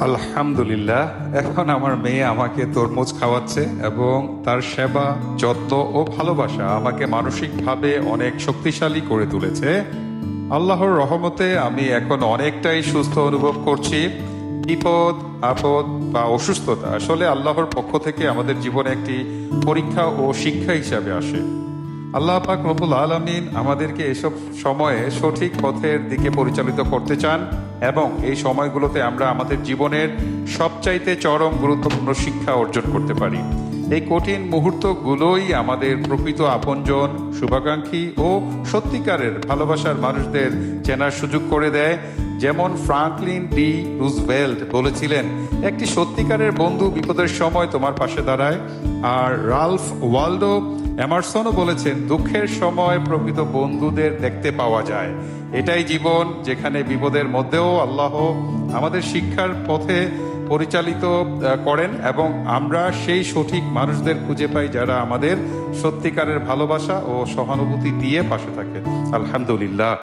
আলহামদুলিল্লাহ, এখন আমার মেয়ে আমাকে তরমুজ খাওয়াচ্ছে এবং তার সেবা, যত্ন ও ভালোবাসা আমাকে মানসিকভাবে অনেক শক্তিশালী করে তুলেছে। আল্লাহর রহমতে আমি এখন অনেকটাই সুস্থ অনুভব করছি। বিপদ, আপদ বা অসুস্থতা আসলে আল্লাহর পক্ষ থেকে আমাদের জীবনে একটি পরীক্ষা ও শিক্ষা হিসাবে আসে। আল্লাহ পাক রবুল আলমিন আমাদেরকে এসব সময়ে সঠিক পথের দিকে পরিচালিত করতে চান। এবং এই সময়গুলোতে আমরা আমাদের জীবনের সবচাইতে চরম গুরুত্বপূর্ণ শিক্ষা অর্জন করতে পারি। এই কঠিন মুহূর্তগুলোই আমাদের প্রকৃত আপনজন, শুভাকাঙ্ক্ষী ও সত্যিকারের ভালোবাসার মানুষদের চেনার সুযোগ করে দেয়। যেমন ফ্রাঙ্কলিন ডি রুজভেল্ট বলেছিলেন, একটি সত্যিকারের বন্ধু বিপদের সময় তোমার পাশে দাঁড়ায়। আর রালফ ওয়ালডো এমারসনও বলেছেন, দুঃখের সময় প্রকৃত বন্ধুদের দেখতে পাওয়া যায়। এটাই জীবন যেখানে বিপদের মধ্যেও আল্লাহ আমাদের শিক্ষার পথে পরিচালিত করেন এবং আমরা সেই সঠিক মানুষদের খুঁজে পাই যারা আমাদের সত্যিকারের ভালোবাসা ও সহানুভূতি দিয়ে পাশে থাকে আলহামদুলিল্লাহ।